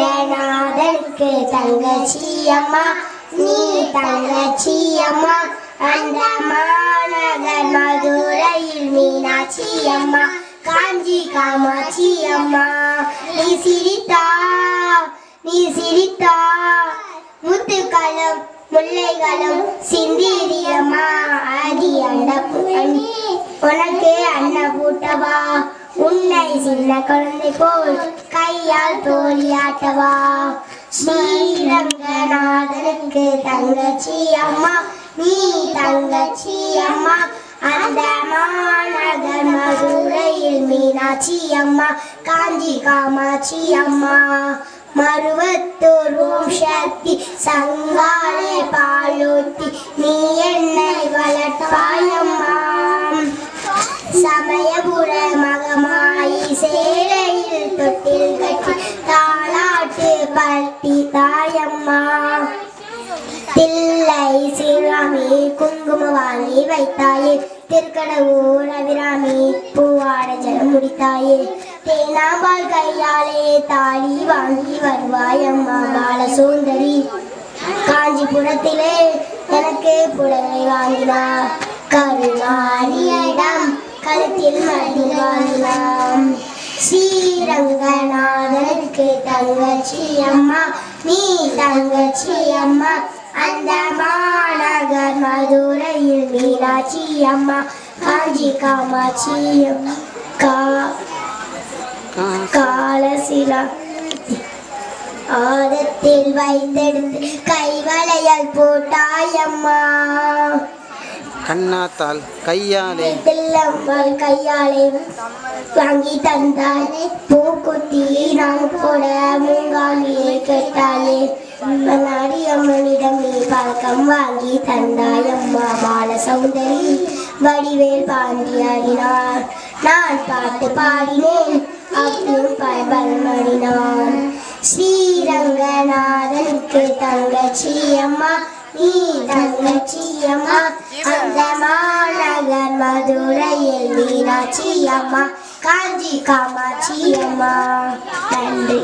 ஸ்ரீரங்கநாதனுக்கு தங்கச்சி அம்மா நீ தங்கச்சி அம்மா அந்த மாநகர் மதுரையில் மீனாட்சி அம்மா காஞ்சி காமாட்சி அம்மா நீ சிரித்தா நீ சிரித்தா. முத்துக்களும் முல்லைகளும் சிந்திரியம்மா. ஆதி அண்ட உனக்கு அன்ன பூட்டவா? உன்னை சின்ன குழந்தை போல் கையால் தோழியாட்டவா? ஸ்ரீரங்கநாதனுக்கு தங்கச்சி அம்மா நீ தங்கச்சி அம்மா. அந்த மாநகர் மதுரையில் மீனாட்சி அம்மா காஞ்சி காமாட்சி அம்மா. மருவத்தூர் ஓம் சக்தி சங்காலே பாலூத்தி நீ என்னை வளர்ப்பாயம்மா சமயபுர மகமாயி சேலை தொட்டில் கட்டி தாளாட்டு பட்டி தாயம்மா. தில்லை சீராமி குங்கும வாங்கி வைத்தாயே. திருக்கடவுர் அபிராமி பூவாட ஜலம் முடித்தாயே. தேனாம்பால் கையாலே தாலி வாங்கி வருவாய் அம்மா பால சுந்தரி காஞ்சிபுரத்திலே எனக்கு புடவை வாங்கினார் கருணாநியிடம் கழுத்தில் மடி வாங்கினாம். ஸ்ரீரங்கநாதனுக்கு தங்கச்சி அம்மா. நீ தங்கச்சி அம்மா. அந்த மாநகர் மதுரையில் மீனாட்சி அம்மா. காஞ்சி காமாட்சி அம்மா காலசிலா. ஆதத்தில் வைத்தெடுத்து கைவளையல் போட்டாயம்மா கண்ணாத்தால் கையாலே. தில்லம்மாள் கையாலே வாங்கி தந்தாலே பூக்குத்தி நான் போட மூங்காலியை கேட்டாலே மன்னாடி அம்மனிடம் நீ பழக்கம் வாங்கி தந்தாய் அம்மா. பால சௌந்தரி வடிவேல் பாண்டியாடினார் நான் பாட்டு பாடினேன் அப்படியும் பயன்படுத்தினான் ஸ்ரீரங்கநாதனுக்கு தங்கச்சி அம்மா நீ தங்கச்சி அம்மா. அம்மா. காஞ்சி காமாட்சி அம்மா. நன்றி.